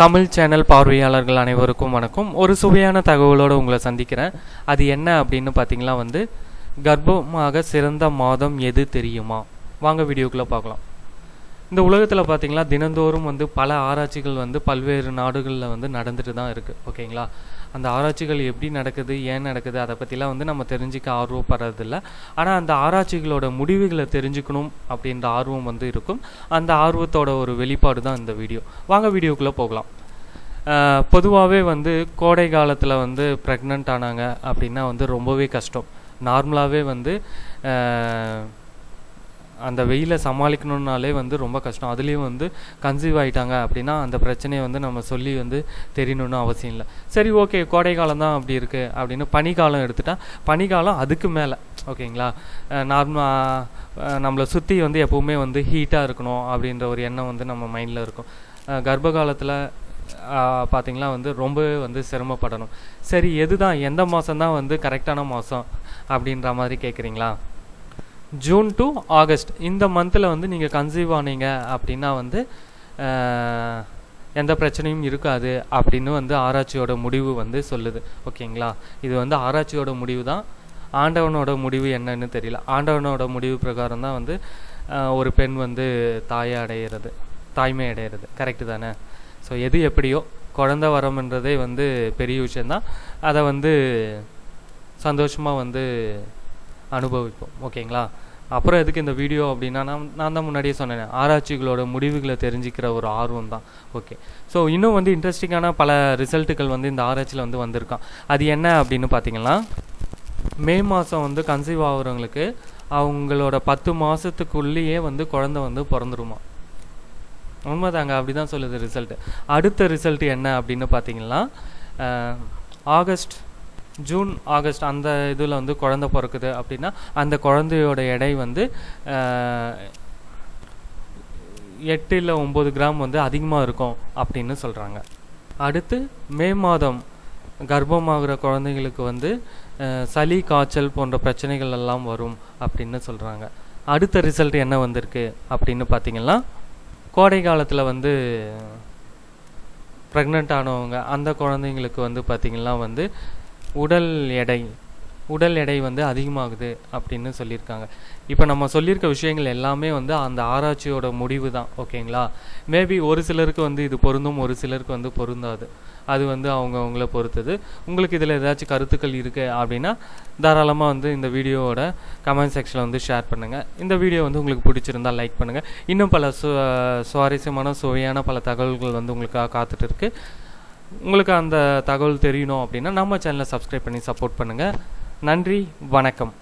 Tamil channel பார்வையாளர்கள் அனைவருக்கும் வணக்கம். ஒரு சுவையான தகவலோடு உங்களை சந்திக்கிறேன். அது என்ன அப்படின்னு பார்த்தீங்களா வந்து கர்ப்பமாக சிறந்த மாதம் எது தெரியுமா? வாங்க வீடியோக்குள்ளே பார்க்கலாம். இந்த உலகத்தில் பார்த்தீங்களா தினந்தோறும் வந்து பல ஆராய்ச்சிகள் வந்து பல்வேறு நாடுகளில் வந்து நடந்துட்டு தான் இருக்குது ஓகேங்களா? அந்த ஆராய்ச்சிகள் எப்படி நடக்குது ஏன் நடக்குது அதை பற்றிலாம் வந்து நம்ம தெரிஞ்சுக்க ஆர்வப்படுறதில்ல. ஆனால் அந்த ஆராய்ச்சிகளோட முடிவுகளை தெரிஞ்சுக்கணும் அப்படின்ற ஆர்வம் வந்து இருக்கும். அந்த ஆர்வத்தோட ஒரு வெளிப்பாடு தான் இந்த வீடியோ. வாங்க வீடியோக்குள்ளே போகலாம். பொதுவாகவே வந்து கோடை காலத்தில் வந்து ப்ரெக்னென்ட் ஆனாங்க அப்படின்னா வந்து ரொம்பவே கஷ்டம். நார்மலாகவே வந்து அந்த வெயிலை சமாளிக்கணுன்னாலே வந்து ரொம்ப கஷ்டம். அதுலேயும் வந்து கன்சீவ் ஆகிட்டாங்க அப்படின்னா அந்த பிரச்சனையை வந்து நம்ம சொல்லி வந்து தெரியணும்னு அவசியம் இல்லை. சரி ஓகே கோடை காலம் தான் அப்படி இருக்குது அப்படின்னு பனிக்காலம் எடுத்துட்டால் பனிக்காலம் அதுக்கு மேலே ஓகேங்களா? நார்மலாக நம்மளை சுற்றி வந்து எப்போவுமே வந்து ஹீட்டாக இருக்கணும் அப்படின்ற ஒரு எண்ணம் வந்து நம்ம மைண்டில் இருக்கும். கர்ப்ப காலத்தில் பார்த்திங்களா வந்து ரொம்பவே வந்து சிரமப்படணும். சரி எது தான் எந்த மாதம் தான் வந்து கரெக்டான மாதம் அப்படின்ற மாதிரி கேட்குறீங்களா ஜூன் டு ஆகஸ்ட். இந்த மந்தில் வந்து நீங்கள் கன்சீவ் ஆனீங்க அப்படின்னா வந்து எந்த பிரச்சனையும் இருக்காது அப்படின்னு வந்து ஆராய்ச்சியோட முடிவு வந்து சொல்லுது. ஓகேங்களா? இது வந்து ஆராய்ச்சியோட முடிவு தான். ஆண்டவனோட முடிவு என்னன்னு தெரியல. ஆண்டவனோட முடிவு பிரகாரம் தான் வந்து ஒரு பெண் வந்து தாயை அடையிறது தாய்மை அடையிறது. கரெக்டு தானே? ஸோ எது எப்படியோ குழந்த வரம்ன்றதே வந்து பெரிய விஷயந்தான் அதை வந்து சந்தோஷமாக வந்து அனுபவிப்போம். ஓகேங்களா? அப்புறம் எதுக்கு இந்த வீடியோ அப்படின்னா நான் நான் தான் முன்னாடியே சொன்னேன் ஆராய்ச்சிகளோட முடிவுகளை தெரிஞ்சுக்கிற ஒரு ஆர்வம் தான். ஓகே ஸோ இன்னும் வந்து இன்ட்ரெஸ்டிங்கான பல ரிசல்ட்டுகள் வந்து இந்த ஆராய்ச்சியில் வந்து வந்திருக்கான். அது என்ன அப்படின்னு பார்த்தீங்கன்னா மே மாதம் வந்து கன்சீவ் ஆகுறவங்களுக்கு அவங்களோட பத்து மாதத்துக்குள்ளேயே வந்து குழந்தை வந்து பிறந்துருமா? உண்மைதாங்க அப்படி தான் சொல்லுது ரிசல்ட்டு அடுத்த ரிசல்ட் என்ன அப்படின்னு பார்த்தீங்கன்னா ஆகஸ்ட் ஜூன் ஆகஸ்ட் அந்த இதில் வந்து குழந்தை பிறக்குது அப்படின்னா அந்த குழந்தையோட எடை வந்து எட்டு இல்லை ஒம்பது கிராம் வந்து அதிகமாக இருக்கும் அப்படின்னு சொல்கிறாங்க அடுத்து மே மாதம் கர்ப்பமாகிற குழந்தைங்களுக்கு வந்து சளி காய்ச்சல் போன்ற பிரச்சனைகள் எல்லாம் வரும் அப்படின்னு சொல்கிறாங்க அடுத்த ரிசல்ட் என்ன வந்திருக்கு அப்படின்னு பார்த்தீங்கன்னா கோடை காலத்தில் வந்து ப்ரெக்னென்ட் ஆனவங்க அந்த குழந்தைங்களுக்கு வந்து பார்த்திங்கன்னா வந்து உடல் எடை உடல் எடை வந்து அதிகமாகுது அப்படின்னு சொல்லியிருக்காங்க. இப்போ நம்ம சொல்லியிருக்க விஷயங்கள் எல்லாமே வந்து அந்த ஆராய்ச்சியோட முடிவு தான் ஓகேங்களா? மேபி ஒரு சிலருக்கு வந்து இது பொருந்தும் ஒரு சிலருக்கு வந்து பொருந்தாது. அது வந்து அவங்க அவங்கள பொறுத்தது. உங்களுக்கு இதில் ஏதாச்சும் கருத்துக்கள் இருக்குது அப்படின்னா தாராளமாக வந்து இந்த வீடியோவோட கமெண்ட் செக்ஷனில் வந்து ஷேர் பண்ணுங்கள் இந்த வீடியோ வந்து உங்களுக்கு பிடிச்சிருந்தா லைக் பண்ணுங்கள் இன்னும் பல சு சுவாரஸ்யமான சுவையான பல தகவல்கள் வந்து உங்களுக்காக காத்துட்டு இருக்குது உங்களுக்கு அந்த தகவல் தெரியணும் அப்படின்னா நம்ம சேனலை சப்ஸ்கிரைப் பண்ணி சப்போர்ட் பண்ணுங்கள் நன்றி வணக்கம்.